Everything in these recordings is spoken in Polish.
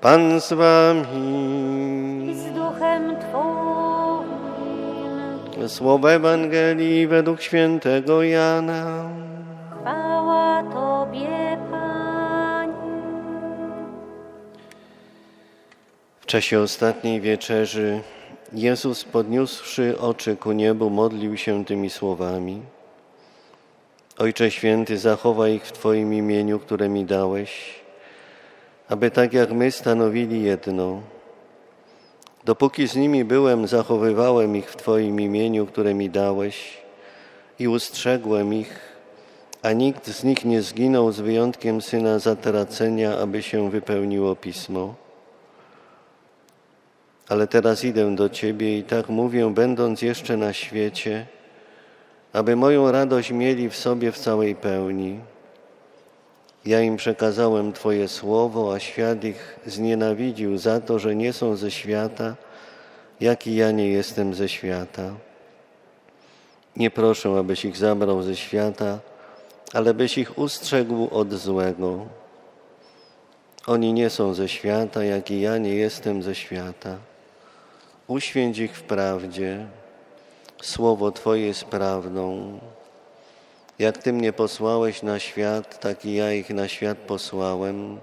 Pan z wami. i z duchem Twoim. Słowo Ewangelii według świętego Jana. Chwała Tobie, Panie. W czasie ostatniej wieczerzy Jezus podniósłszy oczy ku niebu modlił się tymi słowami. Ojcze Święty, zachowaj ich w Twoim imieniu, które mi dałeś, aby tak jak my stanowili jedno. Dopóki z nimi byłem, zachowywałem ich w Twoim imieniu, które mi dałeś i ustrzegłem ich, a nikt z nich nie zginął z wyjątkiem syna zatracenia, aby się wypełniło pismo. Ale teraz idę do Ciebie i tak mówię, będąc jeszcze na świecie, aby moją radość mieli w sobie w całej pełni. Ja im przekazałem Twoje słowo, a świat ich znienawidził za to, że nie są ze świata, jak i ja nie jestem ze świata. Nie proszę, abyś ich zabrał ze świata, ale byś ich ustrzegł od złego. Oni nie są ze świata, jak i ja nie jestem ze świata. Uświęć ich w prawdzie. Słowo Twoje jest prawdą. Jak Ty mnie posłałeś na świat, tak i ja ich na świat posłałem,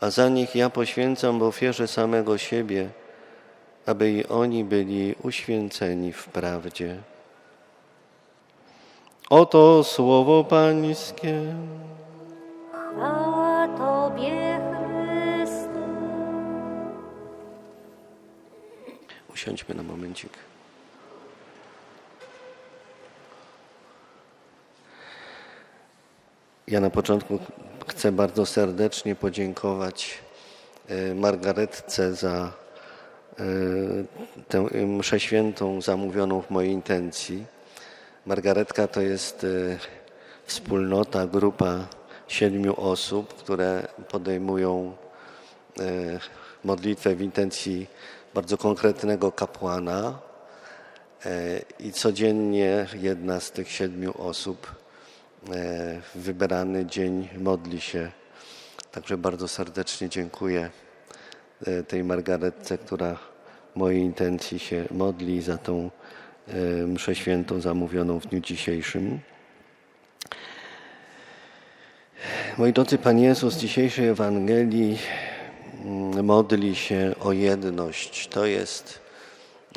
a za nich ja poświęcam w ofierze samego siebie, aby i oni byli uświęceni w prawdzie. Oto słowo Pańskie. Chwała Tobie, Chryste. Usiądźmy na momencik. Ja na początku chcę bardzo serdecznie podziękować e, Margaretce za e, tę mszę świętą zamówioną w mojej intencji. Margaretka to jest e, wspólnota, grupa siedmiu osób, które podejmują e, modlitwę w intencji bardzo konkretnego kapłana e, i codziennie jedna z tych siedmiu osób e, w wybrany dzień modli się. Także bardzo serdecznie dziękuję e, tej Margaretce, która w mojej intencji się modli za tą e, mszę świętą zamówioną w dniu dzisiejszym. Moi drodzy, Pan Jezus z dzisiejszej Ewangelii mm, modli się o jedność. To jest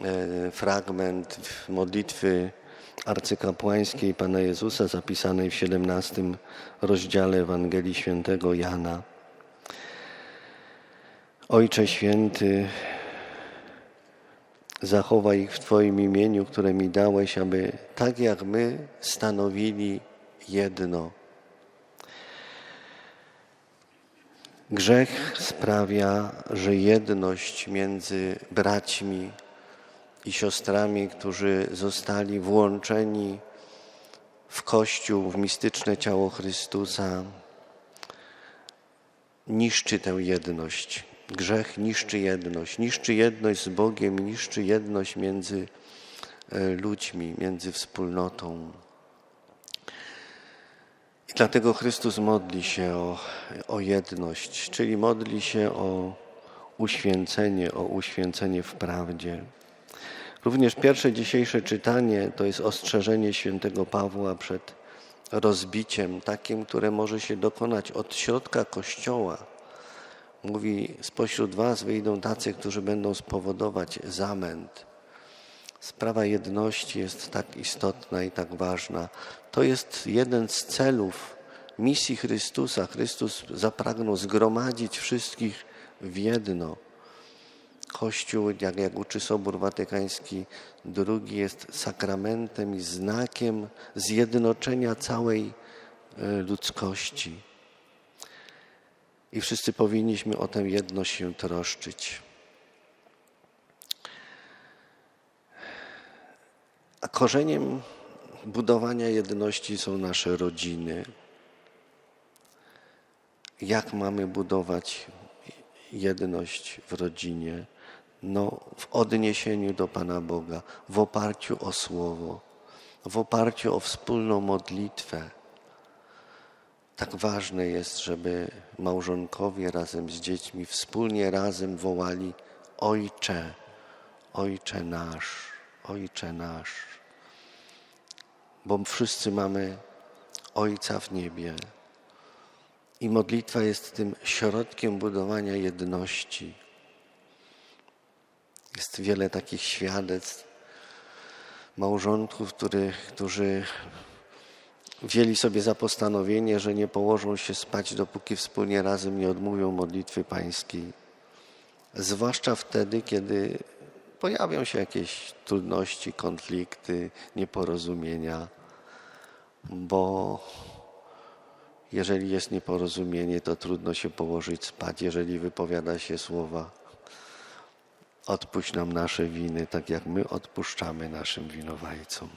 e, fragment modlitwy arcykapłańskiej Pana Jezusa zapisanej w 17 rozdziale Ewangelii Świętego Jana. Ojcze Święty, zachowaj ich w Twoim imieniu, które mi dałeś, aby tak jak my stanowili jedno. Grzech sprawia, że jedność między braćmi i siostrami, którzy zostali włączeni w Kościół, w mistyczne ciało Chrystusa, niszczy tę jedność. Grzech niszczy jedność, niszczy jedność z Bogiem, niszczy jedność między e, ludźmi, między wspólnotą. I dlatego Chrystus modli się o, o jedność, czyli modli się o uświęcenie, o uświęcenie w prawdzie. Również pierwsze dzisiejsze czytanie to jest ostrzeżenie świętego Pawła przed rozbiciem takim, które może się dokonać od środka Kościoła. Mówi, spośród was wyjdą tacy, którzy będą spowodować zamęt. Sprawa jedności jest tak istotna i tak ważna. To jest jeden z celów misji Chrystusa. Chrystus zapragnął zgromadzić wszystkich w jedno. Kościół, jak, jak uczy Sobór Watykański II, jest sakramentem i znakiem zjednoczenia całej e, ludzkości. I wszyscy powinniśmy o tę jedność się troszczyć. A korzeniem budowania jedności są nasze rodziny. Jak mamy budować jedność w rodzinie? No, w odniesieniu do Pana Boga, w oparciu o Słowo, w oparciu o wspólną modlitwę. tak ważne jest, żeby małżonkowie razem z dziećmi wspólnie razem wołali Ojcze, Ojcze nasz, Ojcze nasz. Bo wszyscy mamy Ojca w niebie. I modlitwa jest tym środkiem budowania jedności. Jest wiele takich świadectw małżonków, który, którzy wzięli sobie za postanowienie, że nie położą się spać, dopóki wspólnie razem nie odmówią modlitwy pańskiej. Zwłaszcza wtedy, kiedy pojawią się jakieś trudności, konflikty, nieporozumienia, bo jeżeli jest nieporozumienie, to trudno się położyć spać, jeżeli wypowiada się słowa odpuść nam nasze winy, tak jak my odpuszczamy naszym winowajcom.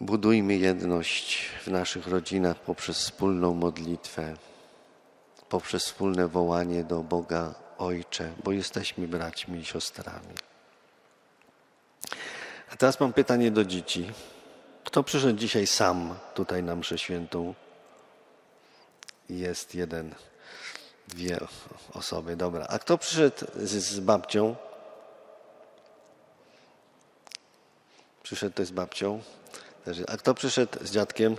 Budujmy jedność w naszych rodzinach poprzez wspólną modlitwę, poprzez wspólne wołanie do Boga Ojcze, bo jesteśmy braćmi i siostrami. A teraz mam pytanie do dzieci. Kto przyszedł dzisiaj sam tutaj na mszę świętą? Jest jeden, dwie osoby, dobra. A kto przyszedł z, z babcią? Przyszedł to z babcią? A kto przyszedł z dziadkiem?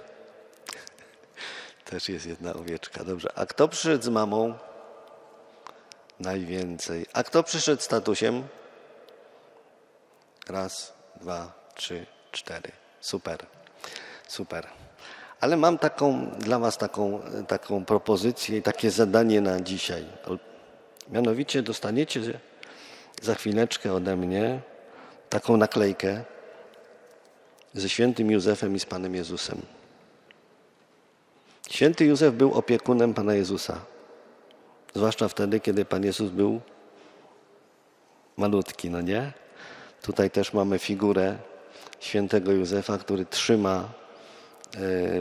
Też jest jedna owieczka, dobrze. A kto przyszedł z mamą? Najwięcej. A kto przyszedł z tatusiem? Raz, dwa, trzy, cztery. Super, super. Ale mam taką dla Was taką, taką propozycję i takie zadanie na dzisiaj. Mianowicie dostaniecie za chwileczkę ode mnie taką naklejkę ze świętym Józefem i z Panem Jezusem. Święty Józef był opiekunem Pana Jezusa. Zwłaszcza wtedy, kiedy Pan Jezus był malutki, no nie? Tutaj też mamy figurę świętego Józefa, który trzyma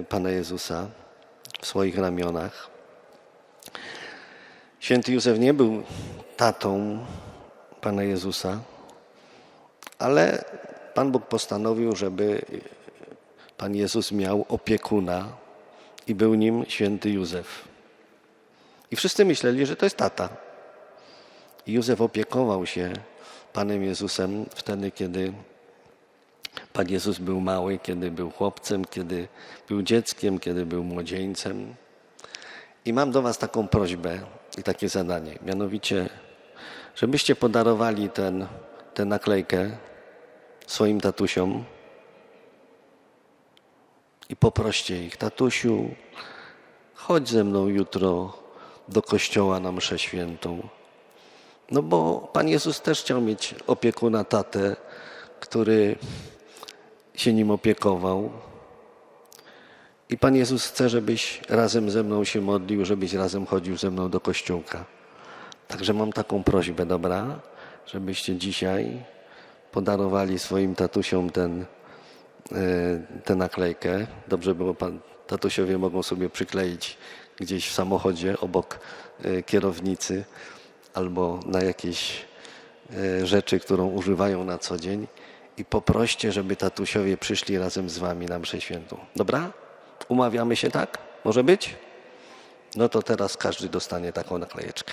Pana Jezusa w swoich ramionach. Święty Józef nie był tatą Pana Jezusa, ale Pan Bóg postanowił, żeby Pan Jezus miał opiekuna i był nim święty Józef. I wszyscy myśleli, że to jest tata. I Józef opiekował się Panem Jezusem wtedy, kiedy Pan Jezus był mały, kiedy był chłopcem, kiedy był dzieckiem, kiedy był młodzieńcem. I mam do Was taką prośbę i takie zadanie, mianowicie, żebyście podarowali ten, tę naklejkę swoim tatusiom i poproście ich, tatusiu, chodź ze mną jutro do kościoła na mszę świętą. No bo Pan Jezus też chciał mieć opiekuna tatę, który się nim opiekował. I Pan Jezus chce, żebyś razem ze mną się modlił, żebyś razem chodził ze mną do kościółka. Także mam taką prośbę, dobra? Żebyście dzisiaj podarowali swoim tatusiom ten, e, tę naklejkę. Dobrze było, pan, tatusiowie mogą sobie przykleić gdzieś w samochodzie obok e, kierownicy albo na jakieś e, rzeczy, którą używają na co dzień i poproście, żeby tatusiowie przyszli razem z wami na mszę świętą. Dobra? Umawiamy się tak? Może być? No to teraz każdy dostanie taką naklejeczkę.